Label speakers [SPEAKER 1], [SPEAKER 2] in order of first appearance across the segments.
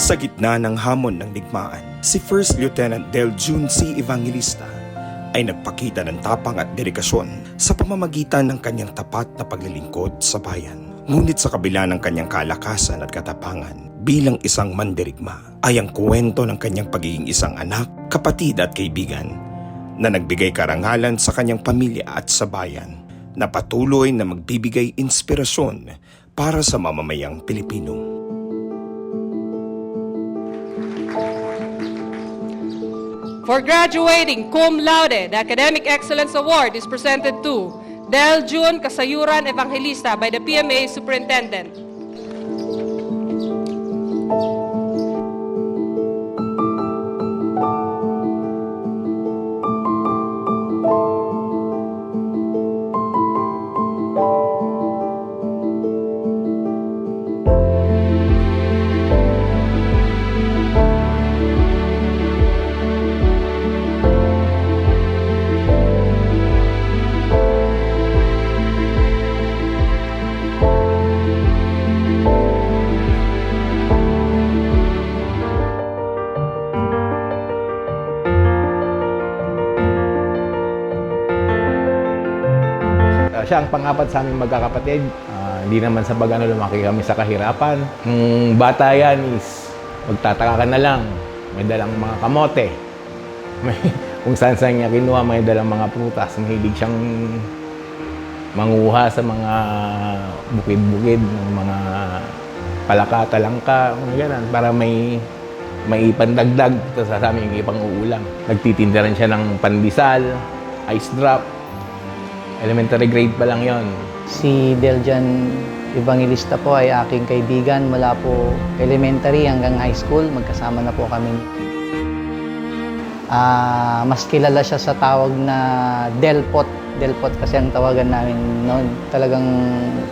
[SPEAKER 1] Sa gitna ng hamon ng digmaan, si First Lieutenant Del June C. Evangelista ay nagpakita ng tapang at dedikasyon sa pamamagitan ng kanyang tapat na paglilingkod sa bayan. Ngunit sa kabila ng kanyang kalakasan at katapangan, bilang isang mandirigma, ay ang kwento ng kanyang pagiging isang anak, kapatid at kaibigan na nagbigay karangalan sa kanyang pamilya at sa bayan na patuloy na magbibigay inspirasyon para sa mamamayang Pilipino.
[SPEAKER 2] For graduating cum laude, the Academic Excellence Award is presented to Del June Kasayuran Evangelista by the PMA Superintendent.
[SPEAKER 3] Siya ang pangapat sa aming magkakapatid. Ah, hindi naman sa bagano lumaki kami sa kahirapan. Ang bata yan is magtataka ka na lang. May dalang mga kamote. May, kung saan saan niya kinuha, may dalang mga prutas. Mahilig siyang manguha sa mga bukid-bukid, ng mga palaka, talangka, mga ganun, para may may ipandagdag sa aming ipang uulam. Nagtitinda rin siya ng pandesal, ice drop, Elementary grade pa lang yon.
[SPEAKER 4] Si Deljan Evangelista po ay aking kaibigan mula po elementary hanggang high school. Magkasama na po kami. Ah, mas kilala siya sa tawag na Delpot. Delpot kasi ang tawagan namin noon. Talagang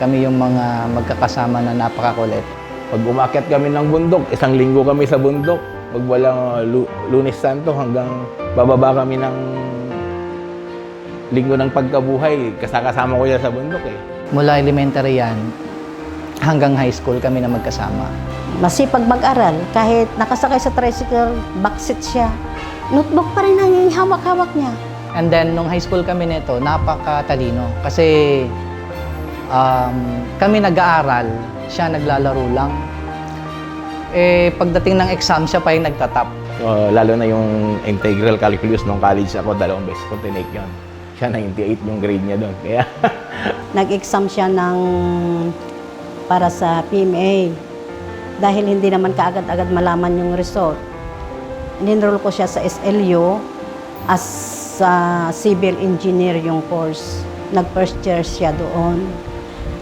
[SPEAKER 4] kami yung mga magkakasama na napakakulit.
[SPEAKER 3] Pag umakyat kami ng bundok, isang linggo kami sa bundok. Pag walang uh, lu- lunes santo hanggang bababa kami ng linggo ng pagkabuhay, kasakasama ko yan sa bundok eh.
[SPEAKER 4] Mula elementary yan hanggang high school kami na magkasama.
[SPEAKER 5] Masipag mag-aral. Kahit nakasakay sa tricycle, backseat siya. Notebook pa rin ang hawak-hawak niya.
[SPEAKER 4] And then, nung high school kami nito, napakatalino. Kasi um, kami nag-aaral, siya naglalaro lang. Eh, pagdating ng exam, siya pa yung nagtatap.
[SPEAKER 3] Uh, lalo na yung integral calculus nung college ako, dalawang beses ko tinake yun. Siya 98 yung grade niya doon. Kaya
[SPEAKER 5] Nag-exam siya ng para sa PMA. Dahil hindi naman kaagad-agad malaman yung result. Ninroll ko siya sa SLU as sa civil engineer yung course. Nag-first year siya doon.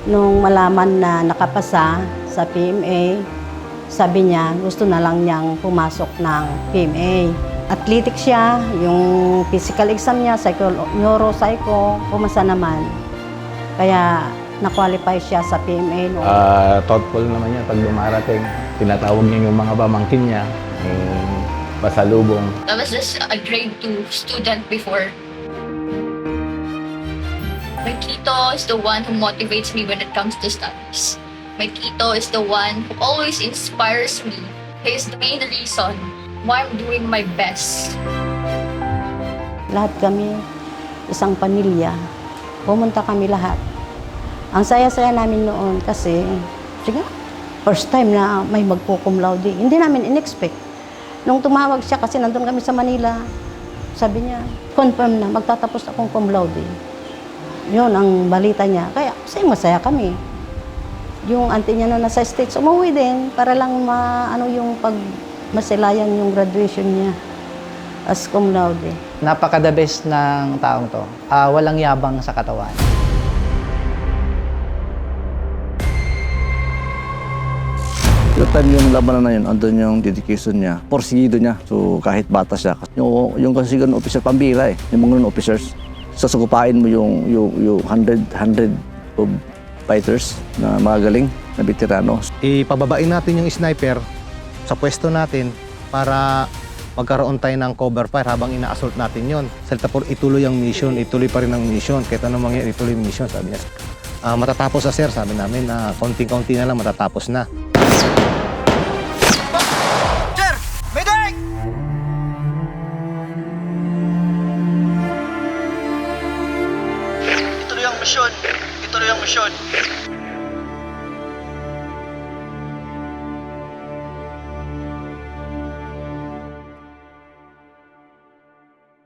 [SPEAKER 5] Nung malaman na nakapasa sa PMA, sabi niya gusto na lang niyang pumasok ng PMA. Athletic siya, yung physical exam niya, psycho, neuro, psycho, pumasa naman. Kaya na-qualify siya sa PMA noon.
[SPEAKER 3] uh, thoughtful naman niya pag dumarating. Tinatawag niya yung mga pamangkin niya, yung pasalubong.
[SPEAKER 6] I was just a grade 2 student before. My Tito is the one who motivates me when it comes to studies. My Tito is the one who always inspires me. He is the main reason I'm doing my best.
[SPEAKER 5] Lahat kami, isang pamilya. Pumunta kami lahat. Ang saya-saya namin noon kasi, sige, first time na may magpo-cum laude. Hindi namin in-expect. Nung tumawag siya kasi nandun kami sa Manila, sabi niya, confirm na, magtatapos akong cum laude. Yun ang balita niya. Kaya, masaya masaya kami. Yung auntie niya na nasa States, umuwi din para lang ma, ano yung pag masilayan yung graduation niya as cum laude.
[SPEAKER 4] Napaka-the best ng taong to. Ah, walang yabang sa katawan.
[SPEAKER 7] Yung time yung labanan na yun, andun yung dedication niya, porsigido niya. So kahit bata siya, yung, yung kasi ganun officer, pambira eh, yung mga ganun officers, sasagupain mo yung, yung, yung 100, 100 of fighters na mga galing, na veterano.
[SPEAKER 8] ipababain natin yung sniper sa pwesto natin para magkaroon tayo ng cover fire habang ina-assault natin yon. Salita po, ituloy ang mission, ituloy pa rin ang mission. Kahit anong mangyari, ituloy ang mission, sabi niya. Uh, matatapos na sir, sabi namin na uh, konting-konti na lang matatapos na.
[SPEAKER 9] Sir! Medic! Ituloy ang mission! Ituloy ang mission!